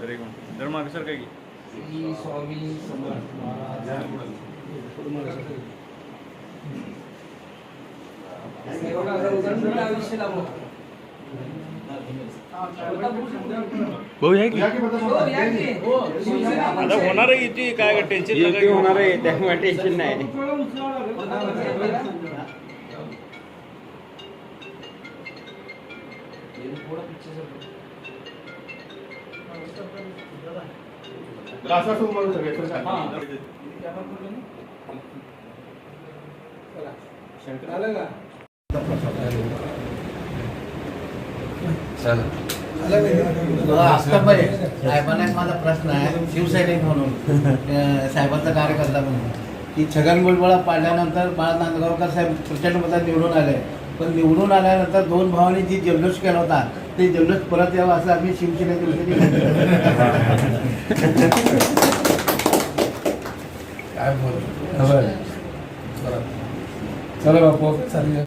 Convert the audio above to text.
तरी कोण? धर्म सर काय की? श्री स्वामी समर्थ महाराज. भाऊ आहे की? आता होणार आहे ती काय टेन्शन होणार आहे त्यामुळे टेन्शन नाही. साहेबांना माझा प्रश्न आहे शिवसैनिक म्हणून साहेबांचा कार्यकर्ता म्हणून की छगन भुजबळ पाडल्यानंतर बाळा नांदगावकर साहेब प्रचंड मतात निवडून आले पण निवडून आल्यानंतर दोन भावांनी जी जल्लोष केला होता ते जल्लोष परत यावं असं आम्ही शिवसेनेच्या वतीने काय बोल चला बापू. चालेल